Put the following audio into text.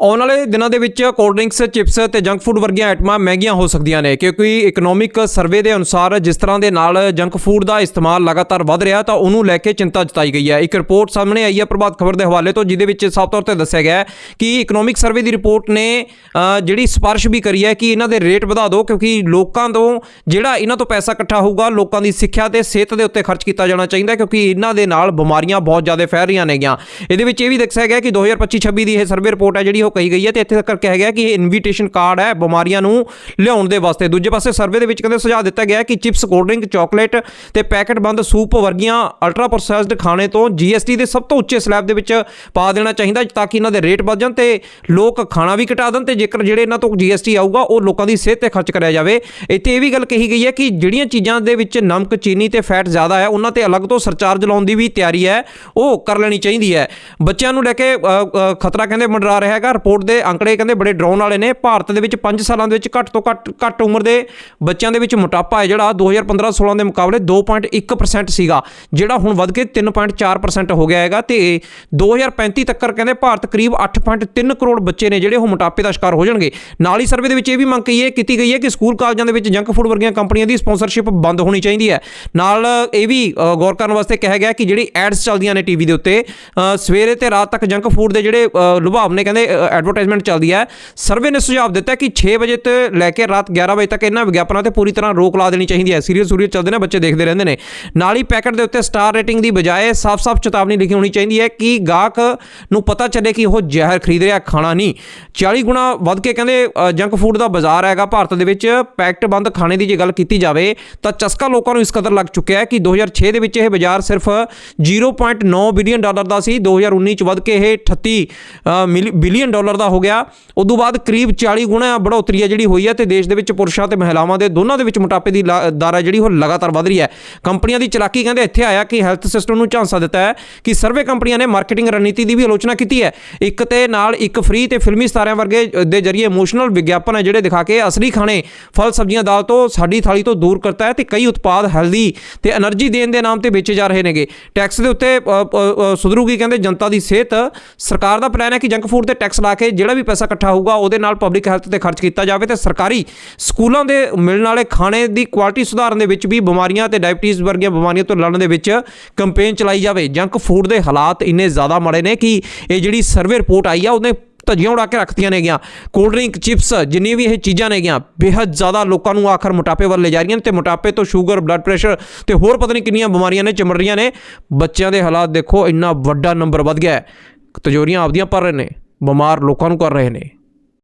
ਆਉਣ ਵਾਲੇ ਦਿਨਾਂ ਦੇ ਵਿੱਚ ਕੋਲਡ ਡਰਿੰਕਸ, ਚਿਪਸ ਤੇ ਜੰਕ ਫੂਡ ਵਰਗੀਆਂ ਆਈਟਮਾਂ ਮਹਿੰਗੀਆਂ ਹੋ ਸਕਦੀਆਂ ਨੇ ਕਿਉਂਕਿ ਇਕਨੋਮਿਕ ਸਰਵੇ ਦੇ ਅਨੁਸਾਰ ਜਿਸ ਤਰ੍ਹਾਂ ਦੇ ਨਾਲ ਜੰਕ ਫੂਡ ਦਾ ਇਸਤੇਮਾਲ ਲਗਾਤਾਰ ਵਧ ਰਿਹਾ ਤਾਂ ਉਹਨੂੰ ਲੈ ਕੇ ਚਿੰਤਾ ਜਤਾਈ ਗਈ ਹੈ। ਇੱਕ ਰਿਪੋਰਟ ਸਾਹਮਣੇ ਆਈ ਹੈ ਪ੍ਰਭਾਤ ਖਬਰ ਦੇ ਹਵਾਲੇ ਤੋਂ, ਜਿਹਦੇ ਵਿੱਚ ਸਾਫ਼ ਤੌਰ ਤੇ ਦੱਸਿਆ ਗਿਆ ਹੈ ਕਿ ਇਕਨੋਮਿਕ ਸਰਵੇ ਦੀ ਰਿਪੋਰਟ ਨੇ ਜਿਹੜੀ ਸਿਫਾਰਿਸ਼ ਵੀ ਕਰੀ ਹੈ ਕਿ ਇਹਨਾਂ ਦੇ ਰੇਟ ਵਧਾ ਦਿਓ ਕਿਉਂਕਿ ਲੋਕਾਂ ਤੋਂ ਜਿਹੜਾ ਇਹਨਾਂ ਤੋਂ ਪੈਸਾ ਇਕੱਠਾ ਹੋਊਗਾ, ਲੋਕਾਂ ਦੀ ਸਿੱਖਿਆ ਤੇ ਸਿਹਤ ਦੇ ਉੱਤੇ ਖਰਚ ਕੀਤਾ ਜਾਣਾ ਚਾਹੀਦਾ ਕਿਉਂਕਿ ਇਹਨਾਂ ਦੇ ਨਾਲ ਬਿਮਾਰੀਆਂ ਬਹੁਤ ਜ਼ਿਆਦਾ ਫੈਲ ਰਹੀਆਂ ਨੇਗੀਆਂ। ਇਹਦੇ ਵਿੱਚ ਇਹ ਵੀ ਦੱਸਿਆ ਗਿਆ ਕਿ 2025-26 ਦੀ ਇਹ ਸਰਵੇ ਰਿਪੋਰਟ ਹੈ ਜਿਹੜੀ ਉਹ ਕਹੀ ਗਈ ਹੈ ਤੇ ਇੱਥੇ ਤੱਕ ਕਿਹਾ ਗਿਆ ਕਿ ਇਹ ਇਨਵੀਟੇਸ਼ਨ ਕਾਰਡ ਹੈ ਬਿਮਾਰੀਆਂ ਨੂੰ ਲਿਆਉਣ ਦੇ ਵਾਸਤੇ। ਦੂਜੇ ਪਾਸੇ ਸਰਵੇ ਦੇ ਵਿੱਚ ਕਹਿੰਦੇ ਸੁਝਾਅ ਦਿੱਤਾ ਗਿਆ ਕਿ ਚਿਪਸ ਕੋਲਡ ਡਰਿੰਕ ਚਾਕਲੇਟ ਤੇ ਪੈਕੇਟ ਬੰਦ ਸੂਪ ਵਰਗੀਆਂ ਅਲਟਰਾ ਪ੍ਰੋਸੈਸਡ ਖਾਣੇ ਤੋਂ ਜੀਐਸਟੀ ਦੇ ਸਭ ਤੋਂ ਉੱਚੇ ਸਲੈਬ ਦੇ ਵਿੱਚ ਪਾ ਦੇਣਾ ਚਾਹੀਦਾ ਤਾਂ ਕਿ ਇਹਨਾਂ ਦੇ ਰੇਟ ਵੱਧ ਜਾਣ ਤੇ ਲੋਕ ਖਾਣਾ ਵੀ ਘਟਾ ਦੇਣ ਤੇ ਜੇਕਰ ਜਿਹੜੇ ਇਹਨਾਂ ਤੋਂ ਜੀਐਸਟੀ ਆਊਗਾ, ਉਹ ਲੋਕਾਂ ਦੀ ਸਿਹਤ ਤੇ ਖਰਚ ਕਰਿਆ ਜਾਵੇ। ਇੱਥੇ ਇਹ ਵੀ ਗੱਲ ਕਹੀ ਗਈ ਹੈ ਕਿ ਜਿਹੜੀਆਂ ਚੀਜ਼ਾਂ ਦੇ ਵਿੱਚ ਨਮਕ, ਚੀਨੀ ਤੇ ਫੈਟ ਜ਼ਿਆਦਾ ਹੈ, ਉਹਨਾਂ ਤੇ ਅਲੱਗ ਤੋਂ ਸਰਚਾਰਜ ਲਾਉਣ ਦੀ ਵੀ ਤਿਆਰੀ ਹੈ, ਉਹ ਕਰ ਲੈਣੀ ਚਾਹੀਦੀ ਹੈ। ਬੱਚਿਆਂ ਨੂੰ ਲੈ ਕੇ ਖਤਰਾ ਕਹਿੰਦੇ ਮੰਡਰਾ ਰਿਹਾ ਹੈਗਾ। ਰਿਪੋਰਟ ਦੇ ਅੰਕੜੇ ਕਹਿੰਦੇ ਬੜੇ ਡਰਾਉਣ ਵਾਲੇ ਨੇ। ਭਾਰਤ ਦੇ ਵਿੱਚ 5 ਸਾਲਾਂ ਦੇ ਵਿੱਚ ਘੱਟ ਤੋਂ ਘੱਟ ਘੱਟ ਉਮਰ ਦੇ ਬੱਚਿਆਂ ਦੇ ਵਿੱਚ ਮੋਟਾਪਾ ਹੈ ਜਿਹੜਾ 2015-16 ਦੇ ਮੁਕਾਬਲੇ 2.1% ਸੀਗਾ, ਜਿਹੜਾ ਹੁਣ ਵੱਧ ਕੇ 3.4% ਹੋ ਗਿਆ ਹੈਗਾ। ਤੇ 2035 ਤੱਕ ਕਹਿੰਦੇ ਭਾਰਤ ਕਰੀਬ 8.3 ਕਰੋੜ ਬੱਚੇ ਨੇ ਜਿਹੜੇ ਉਹ ਮੋਟਾਪੇ ਦਾ ਸ਼ਿਕਾਰ ਹੋ ਜਾਣਗੇ। ਨਾਲ ਹੀ ਸਰਵੇ ਦੇ ਵਿੱਚ ਇਹ ਵੀ ਮੰਗ ਕਹੀ ਹੈ ਕੀਤੀ ਗਈ ਹੈ ਕਿ ਸਕੂਲ ਕਾਲਜਾਂ ਦੇ ਵਿੱਚ ਜੰਕ ਫੂਡ ਵਰਗੀਆਂ ਕੰਪਨੀਆਂ ਦੀ ਸਪਾਂਸਰਸ਼ਿਪ ਬੰਦ ਹੋਣੀ ਚਾਹੀਦੀ ਹੈ। ਨਾਲ ਇਹ ਵੀ ਗੌਰ ਕਰਨ ਵਾਸਤੇ ਕਿਹਾ ਗਿਆ ਕਿ ਜਿਹੜੀ ਐਡਸ ਚੱਲਦੀਆਂ ਨੇ ਟੀਵੀ ਦੇ ਉੱਤੇ ਸਵੇਰੇ ਤੇ ਰਾਤ ਤੱਕ ਜੰਕ ਫੂਡ ਦੇ ਜਿਹੜੇ ਲੁਭਾਵ ਨੇ ਕਹਿੰਦੇ ਐਡਵਰਟਾਈਜ਼ਮੈਂਟ ਚੱਲਦੀ ਹੈ। ਸਰਵੇ ਨੇ ਸੁਝਾਅ ਦਿੱਤਾ ਕਿ 6 ਵਜੇ ਤੋਂ ਲੈ ਕੇ ਰਾਤ 11 ਵਜੇ ਤੱਕ ਇਹਨਾਂ ਵਿਗਿਆਪਨਾਂ ਤੇ ਪੂਰੀ ਤਰ੍ਹਾਂ ਰੋਕ ਲਾ ਦੇਣੀ ਚਾਹੀਦੀ ਹੈ। ਸੀਰੀਅਸ ਸੂਰੀਅਸ ਚੱਲਦੇ ਨੇ, ਬੱਚੇ ਦੇਖਦੇ ਰਹਿੰਦੇ ਨੇ। ਨਾਲ ਹੀ ਪੈਕਟ ਦੇ ਉੱਤੇ ਸਟਾਰ ਰੇਟਿੰਗ ਦੀ ਬਜਾਏ ਸਾਫ਼-ਸਾਫ਼ ਚੇਤਾਵਨੀ ਲਿਖੀ ਹੋਣੀ ਚਾਹੀਦੀ ਹੈ ਕਿ ਗਾਹਕ ਨੂੰ ਪਤਾ ਚੱਲੇ ਕਿ ਉਹ ਜ਼ਹਿਰ ਖਰੀਦ ਰਿਹਾ, ਖਾਣਾ ਨਹੀਂ। 40 ਗੁਣਾ ਵੱਧ ਕੇ ਕਹਿੰਦੇ ਜੰਕ ਫੂਡ ਦਾ ਬਾਜ਼ਾਰ ਹੈਗਾ ਭਾਰਤ ਦੇ ਵਿੱਚ। ਪੈਕਟ ਬੰਦ ਖਾਣੇ ਦੀ ਜੇ ਗੱਲ ਕੀਤੀ ਜਾਵੇ ਤਾਂ ਚਸਕਾ ਲੋਕਾਂ ਨੂੰ ਇਸ ਕਦਰ ਲੱਗ ਚੁੱਕਿਆ ਹੈ ਕਿ 2006 ਦੇ ਵਿੱਚ ਇਹ ਬਾਜ਼ਾਰ ਸਿਰਫ 0.9 ਬਿਲੀਅਨ ਡਾਲਰ ਦਾ ਸੀ। 2019 ਚ ਵੱਧ ਕੇ ਇਹ 38 ਮਿਲੀ- ਬਿਲੀਅਨ ਡਾਲਰ ਦਾ ਹੋ ਗਿਆ। ਉਦੋਂ ਬਾਅਦ ਕਰੀਬ 40 ਗੁਣਾ ਬੜੋਤਰੀ ਹੈ ਜਿਹੜੀ ਹੋਈ ਹੈ ਤੇ ਦੇਸ਼ ਦੇ ਵਿੱਚ ਪੁਰਸ਼ਾਂ ਤੇ ਮਹਿਲਾਵਾਂ ਦੇ ਦੋਨਾਂ ਦੇ ਵਿੱਚ ਮੋਟਾਪੇ ਦੀ ਦਰ ਹੈ ਜਿਹੜੀ ਉਹ ਲਗਾਤਾਰ ਵਧ ਰਹੀ ਹੈ ਕੰਪਨੀਆਂ ਦੀ ਚਲਾਕੀ ਕਹਿੰਦੇ ਇੱਥੇ ਆਇਆ ਕਿ ਹੈਲਥ ਸਿਸਟਮ ਨੂੰ ਝਾਂਸਾ ਦਿੱਤਾ ਹੈ ਕਿ ਸਰਵੇ ਕੰਪਨੀਆਂ ਨੇ ਮਾਰਕੀਟਿੰਗ ਰਣਨੀਤੀ ਦੀ ਵੀ ਆਲੋਚਨਾ ਕੀਤੀ ਹੈ। ਇੱਕ ਤੇ ਨਾਲ ਇੱਕ ਫ੍ਰੀ ਤੇ ਫਿਲਮੀ ਸਤਾਰਿਆਂ ਵਰਗੇ ਦੇ ਜ਼ਰੀਏ ਇਮੋਸ਼ਨਲ ਵਿਗਿਆਪਨ ਹੈ ਜਿਹੜੇ ਦਿਖਾ ਕੇ ਅਸਲੀ ਖਾਣੇ, ਫਲ, ਸਬਜ਼ੀਆਂ, ਦਾਲ ਤੋਂ ਸਾਡੀ ਥਾਲੀ ਤੋਂ ਦੂਰ ਕਰਤਾ ਹੈ ਤੇ ਕਈ ਉਤਪਾਦ ਹੈਲਦੀ ਤੇ એનર્ਜੀ ਦੇਣ ਦੇ ਨਾਮ ਤੇ ਵੇਚੇ ਜਾ ਰਹੇ ਨੇਗੇ। ਟੈਕਸ ਦੇ ਉੱਤੇ ਸੁਧਰੂਗੀ ਕਹਿੰਦੇ ਜਨਤਾ ਦੀ ਸਿਹਤ। ਸਰਕਾਰ ਦਾ ਪਲਾਨ ਹੈ ਕਿ ਜੰਕ ਫੂਡ ਤੇ ਟੈਕਸ ਲਾ ਕੇ ਜਿਹੜਾ ਵੀ ਪੈਸਾ ਇਕੱਠਾ ਹੋਊਗਾ ਉਹਦੇ ਨਾਲ ਪਬਲਿਕ ਹੈਲਥ ਤੇ ਖਰਚ ਕੀਤਾ ਜਾਵੇ ਤੇ ਸਰਕਾਰੀ ਸਕੂਲਾਂ ਦੇ ਮਿਲਣ ਵਾਲੇ ਖਾਣੇ ਦੀ ਕੁਆਲਿਟੀ ਸੁਧਾਰਨ ਦੇ ਵਿੱਚ ਵੀ ਬਿਮਾਰੀਆਂ ਤੇ ਡਾਇਬੀਟੀਜ਼ ਵਰਗੀਆਂ ਬਿਮਾਰੀਆਂ ਤੋਂ ਲੜਨ ਦੇ ਵਿੱਚ ਕੈਂਪੇਨ ਚਲਾਈ ਜਾਵੇ। ਜੰਕ ਫੂਡ ਦੇ ਹਾਲਾਤ ਇੰਨੇ ਜ਼ਿਆਦਾ ਮਾੜੇ ਨੇ ਕਿ ਇਹ ਜਿਹੜੀ ਸਰਵੇ ਰਿਪੋਰਟ ਆਈ ਆ, ਉਹਨੇ ਧੱਜੀਆਂ ਉਡਾ ਕੇ ਰੱਖਤੀਆਂ ਨੇਗੀਆਂ। ਕੋਲਡ ਡਰਿੰਕ ਚਿਪਸ ਜਿੰਨੀ ਵੀ ਇਹ ਚੀਜ਼ਾਂ ਨੇਗੀਆਂ, ਬੇਹੱਦ ਜ਼ਿਆਦਾ ਲੋਕਾਂ ਨੂੰ ਆਖਰ ਮੋਟਾਪੇ ਵੱਲ ਲੈ ਜਾ ਰਹੀਆਂ ਨੇ ਤੇ ਮੋਟਾਪੇ ਤੋਂ ਸ਼ੂਗਰ ਬਲੱਡ ਪ੍ਰੈਸ਼ਰ ਤੇ ਹੋਰ ਪਤਾ ਨਹੀਂ ਕਿੰਨੀਆਂ ਬਿਮਾਰੀਆਂ ਨੇ ਚਿਮੜ ਰਹੀਆਂ ਨੇ। ਬੱਚਿਆਂ ਦੇ ਹਾਲਾਤ ਦੇਖੋ, ਇੰਨਾ ਵੱਡਾ ਨੰਬਰ ਵੱਧ ਗਿਆ ਹੈ। ਤਜੋਰੀਆਂ ਆਪਦੀਆਂ ਭਰ ਰਹੇ ਨੇ। ਬਿਮਾਰ ਲੋਕਾਂ ਨੂੰ ਕਰ ਰਹੇ ਨੇ।